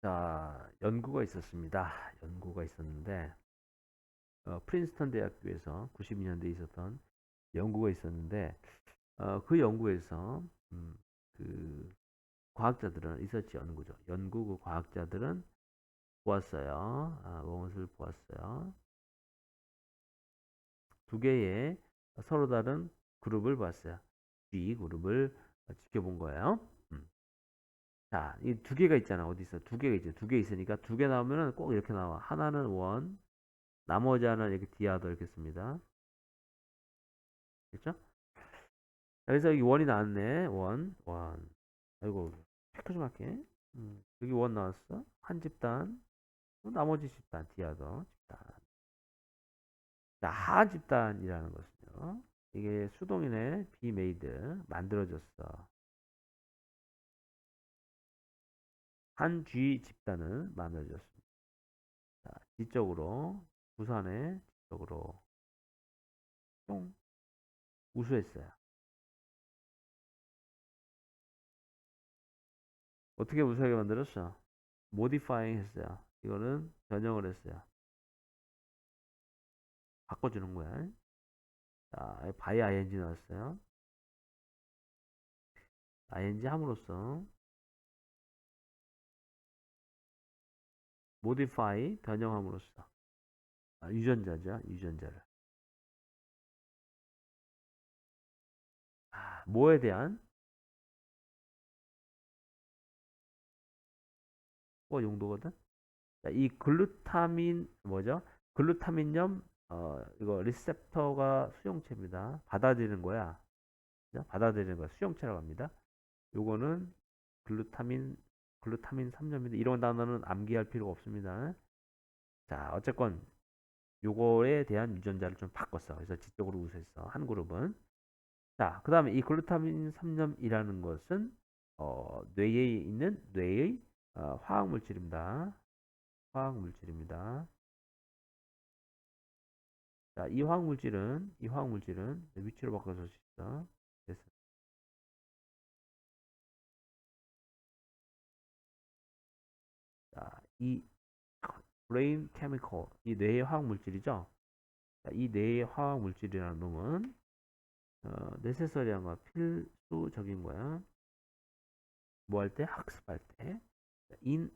자, 연구가 있었습니다. 연구가 있었는데, 어, 프린스턴 대학교에서 92년도에 있었던 연구가 있었는데, 어, 그 연구에서, 음, 그, 과학자들은, 리서치 연구죠. 연구 그 과학자들은 보았어요. 아, 무엇을 보았어요. 두 개의 서로 다른 그룹을 봤어요. G 그룹을 지켜본 거예요. 음. 자, 이 두 개가 있잖아. 어디 있어? 두 개가 있지. 두개 있으니까 두 개 나오면은 꼭 이렇게 나와. 하나는 원, 나머지 하나는 이렇게 디아더 이렇게 씁니다. 됐죠? 자, 그래서 여기 원이 나왔네. 원, 원. 아이고, 체크 좀 할게. 음, 여기 원 나왔어. 한 집단. 또 나머지 집단, 디아더 집단. 자, 하 집단이라는 것은요. 이게 수동이네. made. 만들어졌어. 한 G 집단은 만들어졌습니다. 자, 뒤쪽으로 부산에 뒤쪽으로 뿅 우수했어요. 어떻게 우수하게 만들었어? 모디파잉 했어요. 이거는 변형을 했어요. 바꿔주는 거야. 자, 바이 ing 나왔어요. ing 함으로써 modify 변형함으로써. 아, 유전자죠 유전자를. 아, 뭐에 대한? 뭐 용도거든? 자, 이 글루타민 뭐죠? 글루타민염 어, 이거 리셉터가 수용체입니다. 받아들이는 거야? 받아들이는 거야. 수용체라고 합니다. 요거는 글루타민 글루타민 3점인데 이런 단어는 암기할 필요가 없습니다. 자, 어쨌건 요거에 대한 유전자를 좀 바꿨어. 그래서 지적으로 우수했어. 한 그룹은. 자, 그 다음에 이 글루타민 3점이라는 것은 어, 뇌에 있는 뇌의 어, 화학 물질입니다. 화학 물질입니다. 자, 이 화학 물질은 이 화학 물질은 위치로 바꿔서 있어. 이 brain chemical, 이 뇌의 화학 물질이죠. 자, 이 뇌의 화학 물질이라는 놈은 어, necessary한 거야, 필수적인 거야. 뭐 할 때? 학습할 때. 자, in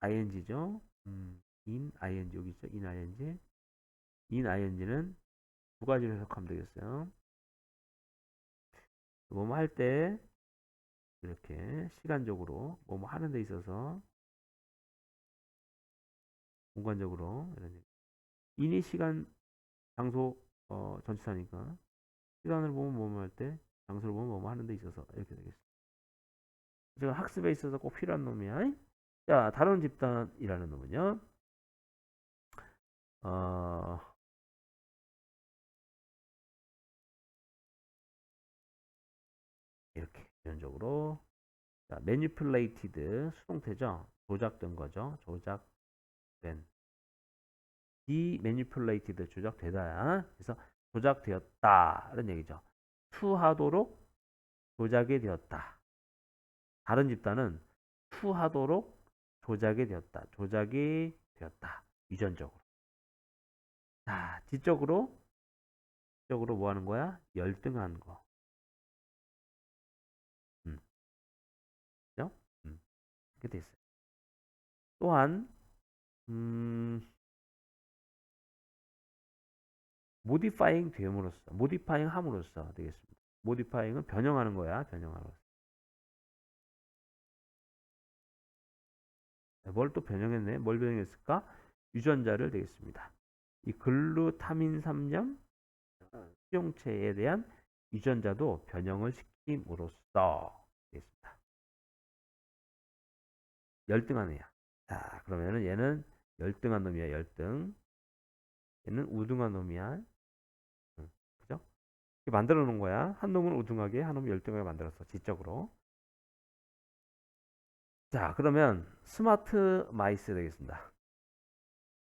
ing죠. 음, in ing 여기 있죠. in ing. in ing는 두 가지로 해석하면 되겠어요. 뭐뭐 할 때 이렇게 시간적으로 뭐뭐 하는 데 있어서 공간적으로 이런 얘기. 인이 시간 장소 어, 전치사니까 시간을 보면 뭐뭐 할 때 장소를 보면 뭐뭐 하는 데 있어서 이렇게 되겠습니다. 제가 학습에 있어서 꼭 필요한 놈이야. 자, 다른 집단이라는 놈은요. 어, 이렇게 기본적으로 자, manipulated 수동태죠. 조작된 거죠. 조작 된 demanipulated 조작되다. 그래서 조작되었다. 이런 얘기죠. 투하도록 조작이 되었다. 다른 집단은 투하도록 조작이 되었다. 조작이 되었다. 유전적으로. 자, 뒤쪽으로 뒤쪽으로 뭐 하는 거야? 열등한 거. 음. 그죠? 음. 이렇게 됐어요. 또한 음, 모디파잉 됨으로써 모디파잉 함으로써 되겠습니다. 모디파잉은 변형하는 거야. 변형함으로써. 뭘 또 변형했네? 뭘 변형했을까? 유전자를 되겠습니다. 이 글루타민 3염 수용체에 대한 유전자도 변형을 시킴으로써 되겠습니다. 애야. 자, 그러면은 얘는 열등한 놈이야, 열등. 얘는 우등한 놈이야. 응, 그죠? 만들어 놓은 거야. 한 놈은 우등하게, 한 놈은 열등하게 만들었어. 지적으로. 자, 그러면 스마트 마이스 되겠습니다.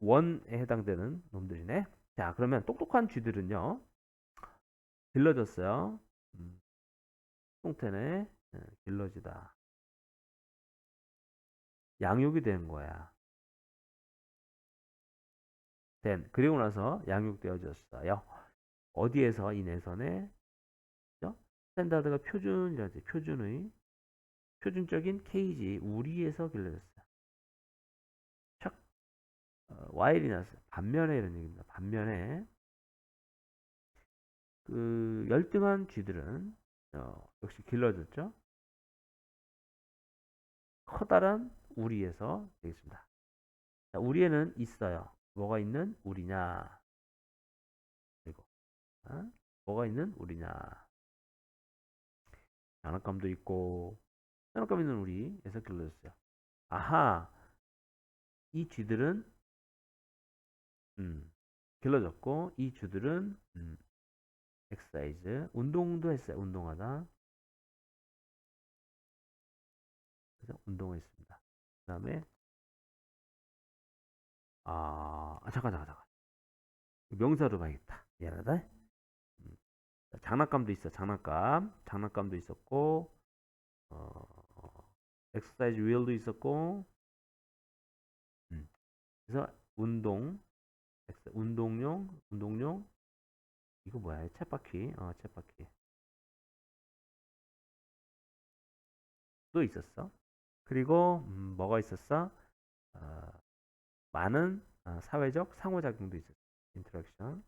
원에 해당되는 놈들이네. 자, 그러면 똑똑한 쥐들은요. 길러졌어요. 음, 통태네. 길러지다. 양육이 된 거야. 된 그리고 나서 양육되어졌어요. 어디에서 이 내선에 그죠? 스탠다드가 표준이라지 표준의 표준적인 케이지 우리에서 길러졌어요. 척 어, 와일이 났어요. 반면에 이런 얘기입니다. 반면에 그 열등한 쥐들은 어, 역시 길러졌죠. 커다란 우리에서 되겠습니다. 자, 우리에는 있어요. 뭐가 있는 우리냐? 그리고 어? 뭐가 있는 우리냐? 장난감도 있고 장난감 있는 우리 에서 길러졌어요. 아하, 이 쥐들은 음, 길러졌고 이 쥐들은 음, 엑사이즈 운동도 했어요. 운동하다. 운동했습니다. 그 다음에 아, 아, 잠깐 잠깐 잠깐 명사로 봐야겠다. 미안하다. 음. 자, 장난감도 있어. 장난감 장난감도 있었고 어, 엑서사이즈 휠도 있었고 음. 그래서 운동 운동용 운동용 이거 뭐야? 쳇바퀴. 어, 쳇바퀴. 또 있었어. 그리고 음, 뭐가 있었어? 어, 많은 어, 사회적 상호작용도 있었어. 인터랙션.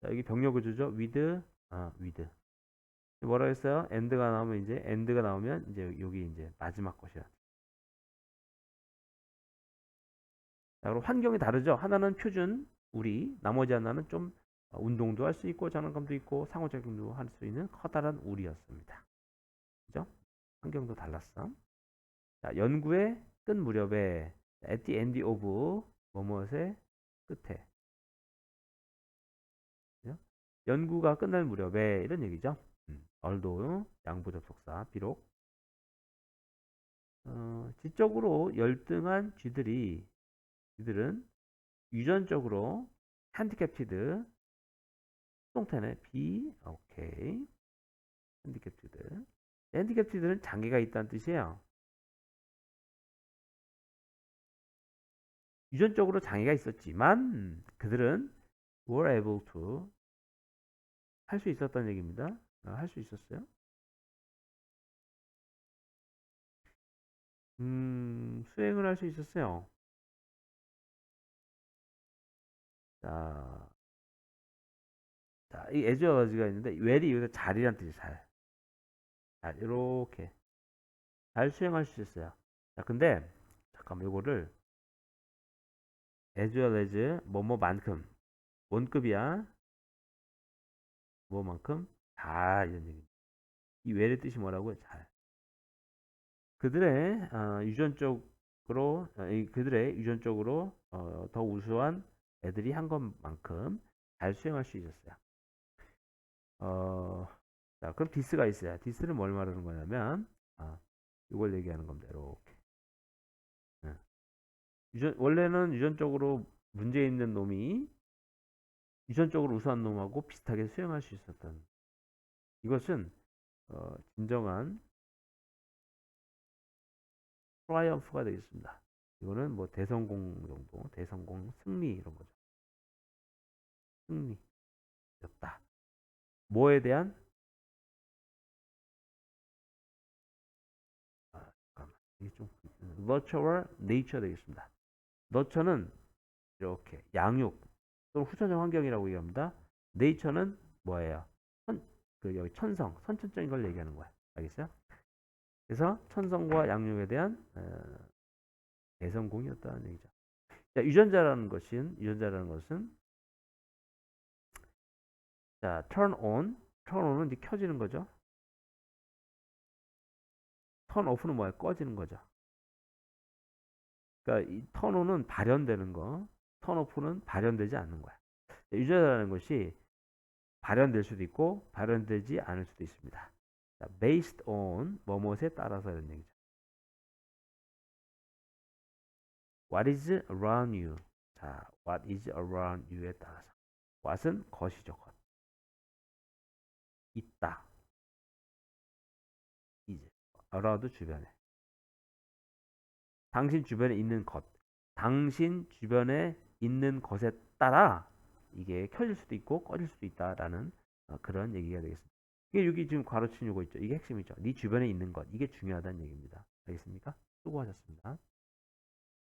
자, 여기 병력 구조죠. with, 어, with. 뭐라 했어요? end가 나오면 이제 end가 나오면 이제 여기 이제 마지막 것이야. 자, 그럼 환경이 다르죠. 하나는 표준 우리, 나머지 하나는 좀 어, 운동도 할 수 있고 장난감도 있고 상호작용도 할 수 있는 커다란 우리였습니다. 그죠? 환경도 달랐어. 자, 연구의 끝 무렵에 at the end of 뭐뭐의 끝에? 연구가 끝날 무렵에 이런 얘기죠. 음, 얼도 양부 접속사 비록. 어, 지적으로 열등한 쥐들이 쥐들은 유전적으로 핸디캡티드 수동태네 B 오케이 핸디캡티드 핸디캡티드는 장애가 있다는 뜻이에요 유전적으로 장애가 있었지만 그들은 were able to 할 수 있었다는 얘기입니다 아, 할수 있었어요 음, 수행을 할 수 있었어요 자, 자, 이 에즈어가지가 있는데 웰이 여기서 잘이란 뜻이 잘. 잘 이렇게 잘 수행할 수 있어요. 자, 근데 잠깐만 이거를 as well as 뭐뭐만큼 원급이야. 뭐만큼 잘 이런 얘기. 이 웰의 뜻이 뭐라고요? 잘. 그들의 어, 유전적으로 어, 그들의 유전적으로 어, 더 우수한 애들이 한 것만큼 잘 수행할 수 있었어요. 어, 자, 그럼 디스가 있어요. 디스는 뭘 말하는 거냐면, 아, 이걸 얘기하는 겁니다. 이렇게. 네. 유전, 원래는 유전적으로 문제 있는 놈이 유전적으로 우수한 놈하고 비슷하게 수행할 수 있었던 이것은 어, 진정한 트라이엄프가 되겠습니다. 이거는 뭐 대성공 정도, 대성공 승리 이런 거죠. 승리였다. 뭐에 대한 아, 잠깐만. 이게 좀 nurture와 nature 되겠습니다. Nurture는 이렇게 양육 또는 후천적 환경이라고 얘기합니다. nature는 뭐예요? 천, 그 여기 천성, 선천적인 걸 얘기하는 거야. 알겠어요? 그래서 천성과 양육에 대한 어, 대성공이었다는 얘기죠. 자, 유전자라는 것은 유전자라는 것은 자, turn on. turn on은 이제 켜지는 거죠. turn off는 뭐야? 꺼지는 거죠. 그러니까 이 on은 발현되는 거, off는 발현되지 않는 거야. 유전자라는 것이 발현될 수도 있고 발현되지 않을 수도 있습니다. 자, based on 뭐뭐에 따라서 이런 얘기죠. What is around you? 자, what is around you에 따라서. what은 것이죠, 것. 있다. is. around 주변에. 당신 주변에 있는 것. 당신 주변에 있는 것에 따라 이게 켜질 수도 있고 꺼질 수도 있다라는 어, 그런 얘기가 되겠습니다. 이게 여기 지금 가로친 요거 있죠. 이게 핵심이죠. 네 주변에 있는 것. 이게 중요하다는 얘기입니다. 알겠습니까? 수고하셨습니다.